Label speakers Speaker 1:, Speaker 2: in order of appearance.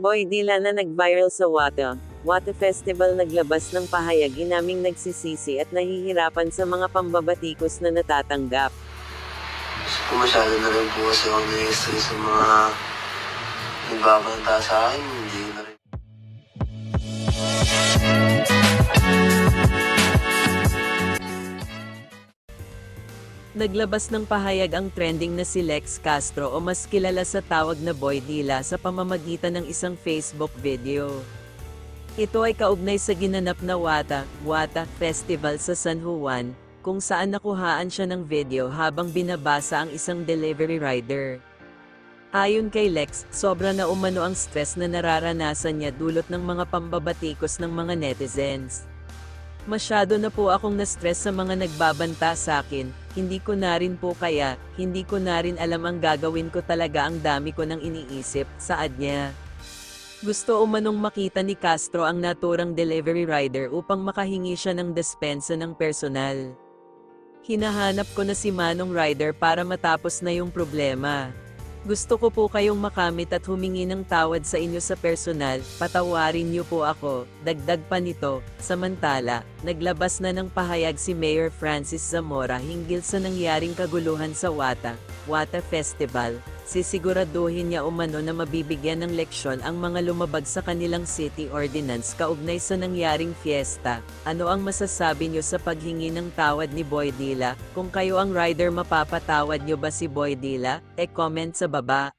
Speaker 1: Boy Dila na nag-viral sa Wata. Wata Festival naglabas ng pahayag inaming nagsisisi at nahihirapan sa mga pambabatikos na natatanggap.
Speaker 2: Ko masyado na rin po kasi ako na-stress sa mga nagbabanta sa akin. Hindi na rin.
Speaker 1: Naglabas ng pahayag ang trending na si Lex Castro o mas kilala sa tawag na Boy Dila sa pamamagitan ng isang Facebook video. Ito ay kaugnay sa ginanap na Wata, Wata Festival sa San Juan, kung saan nakuhaan siya ng video habang binabasa ang isang delivery rider. Ayon kay Lex, sobra na umano ang stress na nararanasan niya dulot ng mga pambabatikos ng mga netizens. Masyado na po akong na-stress sa mga nagbabanta sa akin, hindi ko na rin po kaya, hindi ko na rin alam ang gagawin ko talaga ang dami ko nang iniisip, saad niya. Gusto umanong makita ni Castro ang naturang delivery rider upang makahingi siya ng despensa ng personal. Hinahanap ko na si Manong Rider para matapos na yung problema. Gusto ko po kayong makamit at humingi ng tawad sa inyo sa personal, patawarin niyo po ako, dagdag pa nito, samantala, naglabas na ng pahayag si Mayor Francis Zamora hinggil sa nangyaring kaguluhan sa Wata, Wata Festival, sisiguraduhin niya umano na mabibigyan ng leksyon ang mga lumabag sa kanilang city ordinance kaugnay sa nangyaring fiesta. Ano ang masasabi niyo sa paghingi ng tawad ni Boy Dila? Kung kayo ang rider mapapatawad niyo ba si Boy Dila? E-comment sa baba.